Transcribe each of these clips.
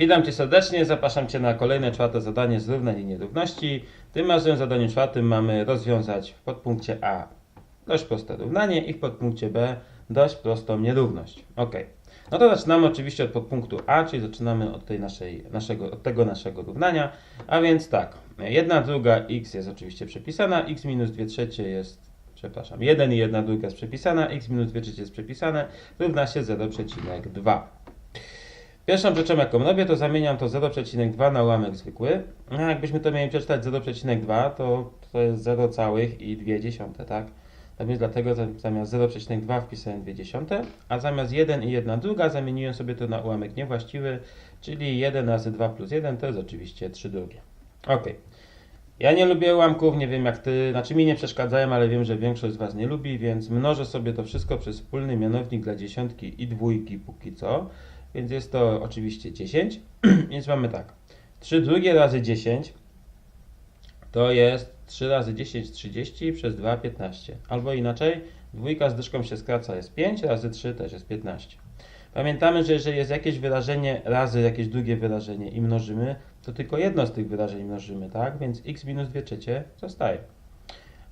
Witam Cię serdecznie, zapraszam Cię na kolejne czwarte zadanie z równań i nierówności. Tym razem w zadaniu czwartym mamy rozwiązać w podpunkcie A dość proste równanie i w podpunkcie B dość prostą nierówność. Ok. No to zaczynamy oczywiście od podpunktu A, czyli zaczynamy od, tej naszej, naszego, od tego naszego równania. A więc tak, jedna druga x jest oczywiście przepisana, x minus 2 trzecie jest, przepraszam, 1 i 1 druga jest przepisana, x minus 2 trzecie jest przepisane, równa się 0,2. Pierwszą rzeczą jaką robię, to zamieniam to 0,2 na ułamek zwykły. A jakbyśmy to mieli przeczytać 0,2, to to jest 0,2, tak? A więc dlatego zamiast 0,2 wpisałem 0,2, a zamiast 1 i 1 druga zamieniłem sobie to na ułamek niewłaściwy, czyli 1 razy 2 plus 1 to jest oczywiście 3 drugie. Ok. Ja nie lubię ułamków, nie wiem jak ty, znaczy mi nie przeszkadzają, ale wiem, że większość z was nie lubi, więc mnożę sobie to wszystko przez wspólny mianownik dla dziesiątki i dwójki póki co. Więc jest to oczywiście 10. więc mamy tak. 3 drugie razy 10 to jest 3 razy 10 30 przez 2 15. Albo inaczej, dwójka z dyszką się skraca jest 5, razy 3 też jest 15. Pamiętamy, że jeżeli jest jakieś wyrażenie razy jakieś drugie wyrażenie i mnożymy, to tylko jedno z tych wyrażeń mnożymy, tak? Więc x minus 2 trzecie zostaje.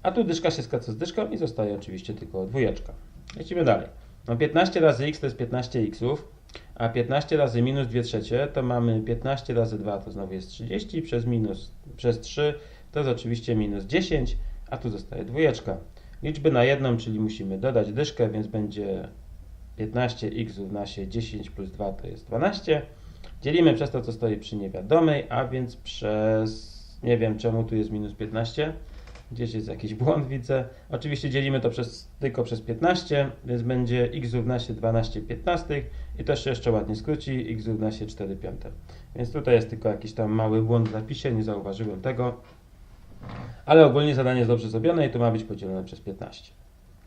A tu dyszka się skraca z dyszką i zostaje oczywiście tylko dwójeczka. Lecimy dalej. No 15 razy x to jest 15 xów, a 15 razy minus 2 trzecie to mamy 15 razy 2 to znowu jest 30 przez minus przez 3 to jest oczywiście minus 10, a tu zostaje dwójeczka. Liczby na jedną, czyli musimy dodać dyszkę, więc będzie 15x równa się 10 plus 2 to jest 12. Dzielimy przez to, co stoi przy niewiadomej, a więc przez, nie wiem czemu tu jest minus 15, gdzieś jest jakiś błąd widzę. Oczywiście dzielimy to przez, tylko przez 15, więc będzie x równa się 12 15 i to się jeszcze ładnie skróci, x równa się 4 piąte. Więc tutaj jest tylko jakiś tam mały błąd w zapisie, nie zauważyłem tego. Ale ogólnie zadanie jest dobrze zrobione i to ma być podzielone przez 15.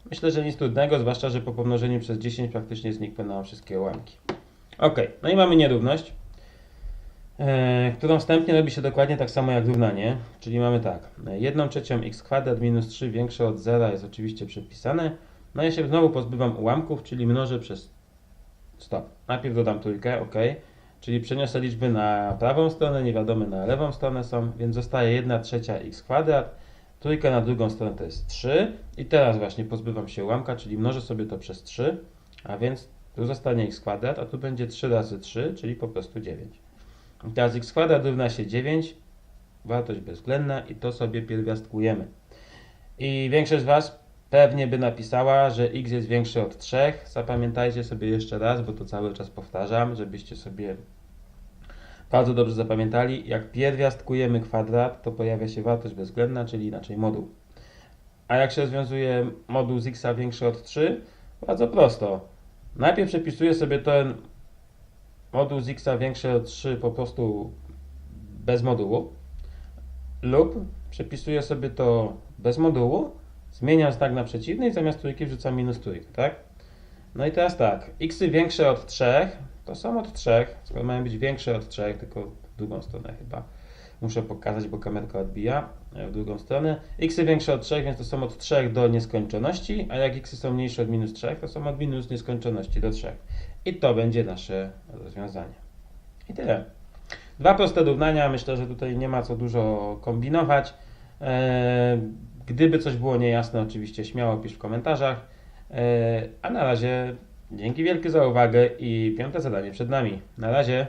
Myślę, że nic trudnego, zwłaszcza, że po pomnożeniu przez 10 praktycznie nam wszystkie ułamki. Ok, no i mamy nierówność, którą wstępnie robi się dokładnie tak samo jak równanie, czyli mamy tak, 1 trzecią x kwadrat minus 3 większe od 0 jest oczywiście przepisane, no ja się znowu pozbywam ułamków, czyli mnożę przez stop. Najpierw dodam trójkę, ok, Czyli przeniosę liczby na prawą stronę, niewiadome na lewą stronę są, więc zostaje 1 trzecia x kwadrat, trójka na drugą stronę to jest 3 i teraz właśnie pozbywam się ułamka, czyli mnożę sobie to przez 3, a więc tu zostanie x kwadrat, a tu będzie 3 razy 3, czyli po prostu 9. I teraz x kwadrat równa się 9, wartość bezwzględna i to sobie pierwiastkujemy. I większość z Was pewnie by napisała, że x jest większy od 3. Zapamiętajcie sobie jeszcze raz, bo to cały czas powtarzam, żebyście sobie bardzo dobrze zapamiętali. Jak pierwiastkujemy kwadrat, to pojawia się wartość bezwzględna, czyli inaczej moduł. A jak się rozwiązuje moduł z x większy od 3? Bardzo prosto. Najpierw przepisuję sobie ten moduł z x większy od 3 po prostu bez modułu lub przepisuję sobie to bez modułu Zmieniam znak na przeciwny i zamiast trójki wrzucam minus trójkę, tak? No i teraz tak, x większe od 3 to są od 3, skoro mają być większe od 3, tylko w drugą stronę chyba. Muszę pokazać, bo kamerka odbija e, w drugą stronę. x większe od 3, więc to są od 3 do nieskończoności, a jak x są mniejsze od minus 3, to są od minus nieskończoności do 3. I to będzie nasze rozwiązanie. I tyle. Dwa proste równania, myślę, że tutaj nie ma co dużo kombinować. Eee, Gdyby coś było niejasne, oczywiście śmiało pisz w komentarzach. E, a na razie dzięki wielkie za uwagę i piąte zadanie przed nami. Na razie.